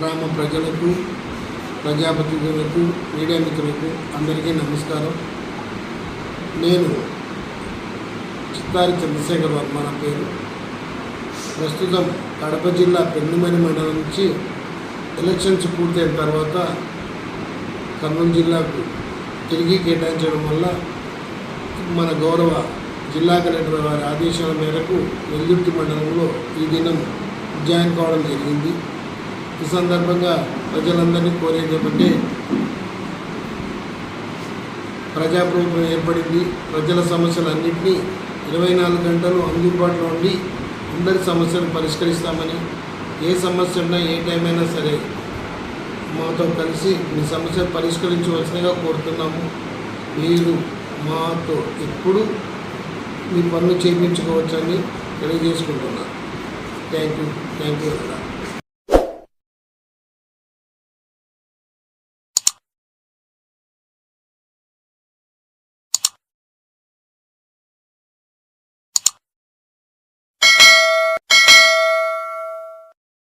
గ్రామ ప్రజలకు మీడియా మిత్రులకు అందరికీ నమస్కారం. నేను చిత్తారి చంద్రశేఖర్ వర్మ నా పేరు. ప్రస్తుతం కడప జిల్లా పెన్నుమని మండలం నుంచి ఎలక్షన్స్ పూర్తయిన తర్వాత కర్నూలు జిల్లాకు తిరిగి కేటాయించడం వల్ల మన గౌరవ జిల్లా కలెక్టర్ వారి ఆదేశాల మేరకు వెల్దుర్తి మండలంలో ఈ దినం జాయిన్ కావడం జరిగింది. ఈ సందర్భంగా ప్రజలందరినీ కోరేది ఏమంటే ప్రజాప్రభుత్వం ఏర్పడింది ప్రజల సమస్యలన్నింటినీ ఇరవై నాలుగు గంటలు అందుబాటులో ఉండి అందరి సమస్యలు పరిష్కరిస్తామని ఏ సమస్య ఉన్నా ఏ టైం అయినా సరే మాతో కలిసి మీ సమస్య పరిష్కరించవలసినగా కోరుతున్నాము. మీరు మాతో ఎప్పుడు మీ పనులు చేయించుకోవచ్చని తెలియజేసుకుంటున్నాను. Thank you thank you